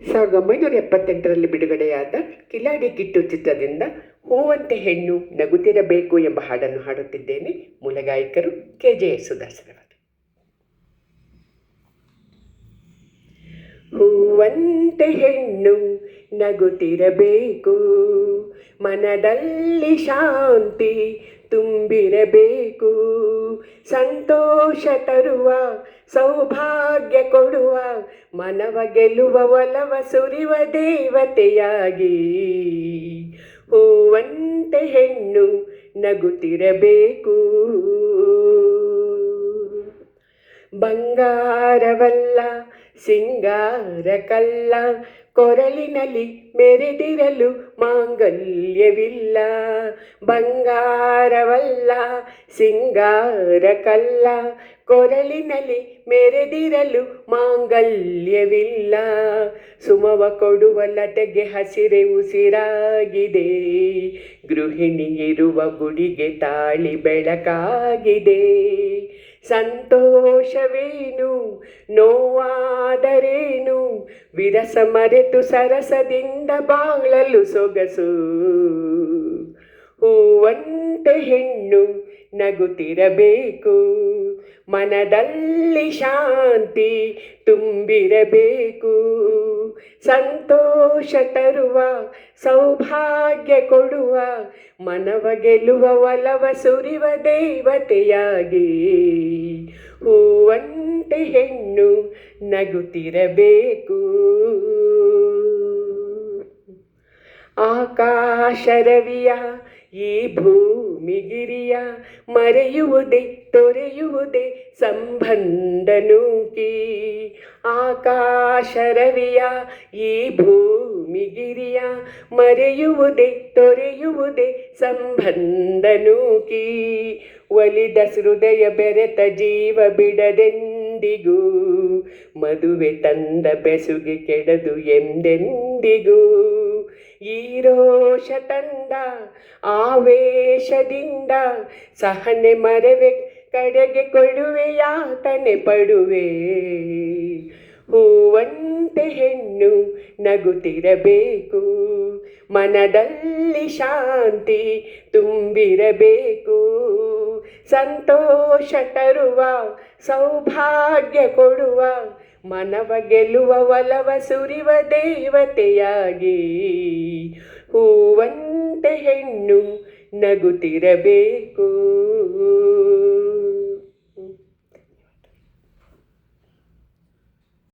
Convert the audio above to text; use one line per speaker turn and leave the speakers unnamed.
ಸಾವಿರದ ಒಂಬೈನೂರ ಎಪ್ಪತ್ತೆಂಟರಲ್ಲಿ ಬಿಡುಗಡೆಯಾದ ಕಿಲಾಡಿ ಕಿಟ್ಟು ಚಿತ್ರದಿಂದ ಹೂವಂತೆ ಹೆಣ್ಣು ನಗುತ್ತಿರಬೇಕು ಎಂಬ ಹಾಡನ್ನು ಹಾಡುತ್ತಿದ್ದೇನೆ ಮೂಲ ಗಾಯಕರು ಕೆ ಜೆ ಸುಧಾಸರವರು ಹೂವಂತೆ ಹೆಣ್ಣು ನಗುತ್ತಿರಬೇಕು, ಮನದಲ್ಲಿ ಶಾಂತಿ ತುಂಬಿರಬೇಕು. ಸಂತೋಷ ತರುವ, ಸೌಭಾಗ್ಯ ಕೊಡುವ, ಮನವ ಗೆಲ್ಲುವ ಒಲವ ಸುರಿವ ದೇವತೆಯಾಗಿ. ಹೂವಂತೆ ಹೆಣ್ಣು ನಗುತ್ತಿರಬೇಕು. ಬಂಗಾರವಲ್ಲ ಸಿಂಗಾರ ಕಲ್ಲ ಕೊರಳಿನಲ್ಲಿ ಮೆರೆದಿರಲು ಮಾಂಗಲ್ಯವಿಲ್ಲ. ಬಂಗಾರವಲ್ಲ ಸಿಂಗಾರ ಕಲ್ಲ ಕೊರಳಿನಲ್ಲಿ ಮೆರೆದಿರಲು ಮಾಂಗಲ್ಯವಿಲ್ಲ. ಸುಮವ ಕೊಡುವ ಲತೆಗೆ ಹಸಿರೆ ಉಸಿರಾಗಿದೆ. ಗೃಹಿಣಿಯಿರುವ ಗುಡಿಗೆ ತಾಳಿ ಬೆಳಕಾಗಿದೆ. ಸಂತೋಷವೇನು? ನೋವಾದರೇನು? ವಿರಸ ಮರೆತು ಸರಸದಿಂದ ಬಾಳಲು ಸೊಗಸು. ಹೂವಂತೆ ಹೆಣ್ಣು ನಗುತ್ತಿರಬೇಕು. ಮನದಲ್ಲಿ ಶಾಂತಿ ತುಂಬಿರಬೇಕು. ಸಂತೋಷ ತರುವ, ಸೌಭಾಗ್ಯ ಕೊಡುವ, ಮನವ ಗೆಲ್ಲುವ ಒಲವ ಸುರಿವ ದೇವತೆಯಾಗಿ. ಹೂವಂತೆ ಹೆಣ್ಣು ನಗುತ್ತಿರಬೇಕು. ಆಕಾಶ ರವಿಯ ಈ ಭೂಮಿಗಿರಿಯ ಮರೆಯುವುದೇ, ತೊರೆಯುವುದೇ ಸಂಬಂಧ ನೂಕಿ. ಆಕಾಶ ರವಿಯ ಈ ಭೂಮಿಗಿರಿಯ ಮರೆಯುವುದೇ, ತೊರೆಯುವುದೇ ಸಂಬಂಧ ನೂಕಿ. ಒಲಿದ ಹೃದಯ ಬೆರೆತ ಜೀವ ಬಿಡದೆಂದಿಗೂ, ಮದುವೆ ತಂದ ಬೆಸುಗೆ ಕೆಡದು ಎಂದೆಂದಿಗೂ. ಈ ರೋಷ ತಂದ ಆವೇಶದಿಂದ ಸಹನೆ ಮರವೆ ಕಡೆಗೆ ಕೊಡುವೆ, ಯಾತನೆ ಪಡುವೆ. ಹೂವಂತೆ ಹೆಣ್ಣು ನಗುತ್ತಿರಬೇಕು, ಮನದಲ್ಲಿ ಶಾಂತಿ ತುಂಬಿರಬೇಕು. ಸಂತೋಷ ತರುವ, ಸೌಭಾಗ್ಯ ಕೊಡುವ, ಮನವ ಗೆಲ್ಲುವ ಒಲವ ಸುರಿವ ದೇವತೆಯಾಗಿ. ಹೂವಂತೆ ಹೆಣ್ಣು ನಗುತ್ತಿರಬೇಕು.